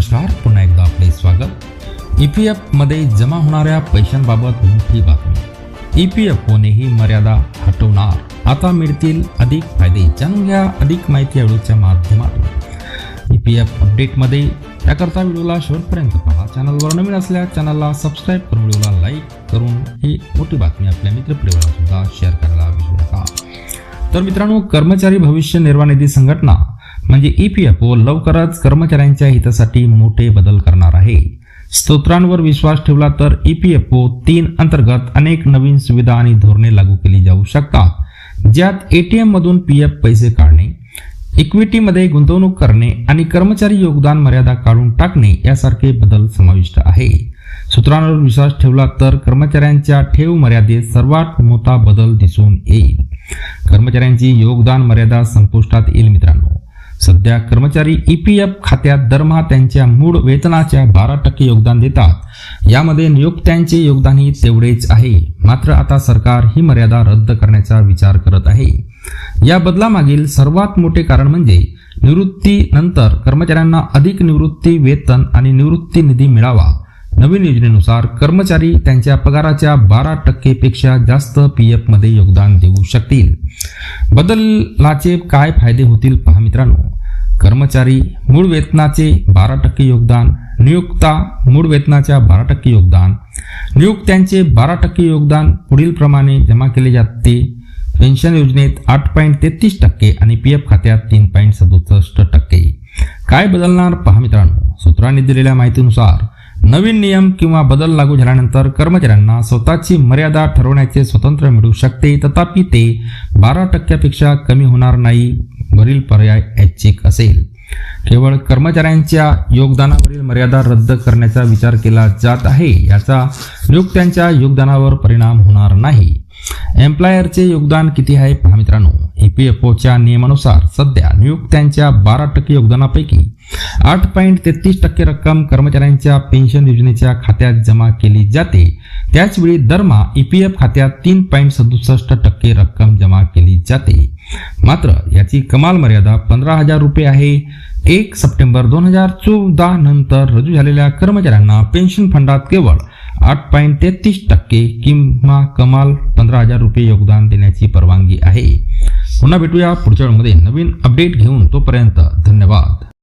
नमस्कार पुन्हा एकदा आपले स्वागत. ई पी एफमध्ये जमा होणाऱ्या पैशांबाबत मोठी बातमी. ई पी एफ ओनेही मर्यादा हटवणार. आता मिळतील अधिक फायदे. जाणून घ्या अधिक माहिती व्हिडिओच्या माध्यमातून. ई पी एफ अपडेटमध्ये त्याकरता व्हिडिओला शेवटपर्यंत पहा. चॅनलवर नवीन असल्यास चॅनलला सबस्क्राईब करून व्हिडिओला लाईक करून ही मोठी बातमी आपल्या मित्रपरिवाराला सुद्धा शेअर करायला विसरू नका. तर मित्रांनो कर्मचारी भविष्य निर्वाह निधी संघटना म्हणजे ई पी एफ ओ लवकरच कर्मचाऱ्यांच्या हितासाठी मोठे बदल करणार आहे. स्तोत्रांवर विश्वास ठेवला तर ई पी एफ ओ तीन अंतर्गत अनेक नवीन सुविधा आणि धोरणे लागू केली जाऊ शकतात. ज्यात एटीएम मधून पी एफ पैसे काढणे इक्विटीमध्ये गुंतवणूक करणे आणि कर्मचारी योगदान मर्यादा काढून टाकणे यासारखे बदल समाविष्ट आहे. सूत्रांवर विश्वास ठेवला तर कर्मचाऱ्यांच्या ठेव मर्यादेत सर्वात मोठा बदल दिसून येईल. कर्मचाऱ्यांची योगदान मर्यादा संपुष्टात येईल मित्रांनो. सध्या कर्मचारी ई पी एफ खात्यात दरमहा त्यांच्या मूळ वेतनाच्या बारा टक्के योगदान देतात. यामध्ये नियोक्त्यांचे योगदानही तेवढेच आहे. मात्र आता सरकार ही मर्यादा रद्द करण्याचा विचार करत आहे. या बदलामागील सर्वात मोठे कारण म्हणजे निवृत्तीनंतर कर्मचाऱ्यांना अधिक निवृत्ती वेतन आणि निवृत्ती निधी मिळावा. नवीन योजनेनुसार कर्मचारी त्यांच्या पगाराच्या बारा टक्केपेक्षा जास्त पी एफमध्ये योगदान देऊ शकतील. बदलाचे काय फायदे होतील पहा मित्रांनो. कर्मचारी मूळ वेतनाचे बारा टक्के योगदान नियुक्ता मूळ वेतनाच्या बारा टक्के योगदान नियुक्त्यांचे बारा टक्के योगदान पुढील प्रमाणे जमा केले जाते. पेन्शन योजनेत आठ पॉईंट तेहतीस टक्के आणि पी एफ खात्यात तीन पॉईंट सदुसष्ट टक्के. काय बदलणार पहा मित्रांनो. सूत्रांनी दिलेल्या माहितीनुसार नवीन नियम किंवा बदल लागू झाल्यानंतर कर्मचाऱ्यांना स्वतःची मर्यादा ठरवण्याचे स्वातंत्र्य मिळू शकते. तथापि ते बारा टक्क्यापेक्षा कमी होणार नाही वरील पर्याय ऐच्छिक असेल. केवळ कर्मचाऱ्यांच्या योगदानावरील मर्यादा रद्द करण्याचा विचार केला जात आहे याचा नियुक्त्यांच्या योगदानावर परिणाम होणार नाही. एम्प्लॉयरचे योगदान किती आहे पहा मित्रांनो. ई पी एफ ओच्या नियमानुसार सध्या नियुक्त्यांच्या बारा टक्के योगदानापैकी आठ पॉईंट तेहतीस टक्के रक्कम कर्मचाऱ्यांच्या पेन्शन योजनेच्या खात्यात जमा केली जाते. त्याचवेळी दरमहा ई पी एफ खात्यात तीन पॉईंट सदुसष्ट टक्के रक्कम जमा केली जाते. मात्र याची कमाल मर्यादा पंधरा हजार रुपये आहे. एक सप्टेंबर दोन हजार चौदा नंतर रजू झालेल्या कर्मचाऱ्यांना पेन्शन फंडात केवळ आठ पॉईंट तेहतीस टक्के किंवा कमाल पंधरा हजार रुपये योगदान देण्याची परवानगी आहे. पुन्हा भेटूया पुढच्या वेळमध्ये नवीन अपडेट घेऊन तोपर्यंत धन्यवाद.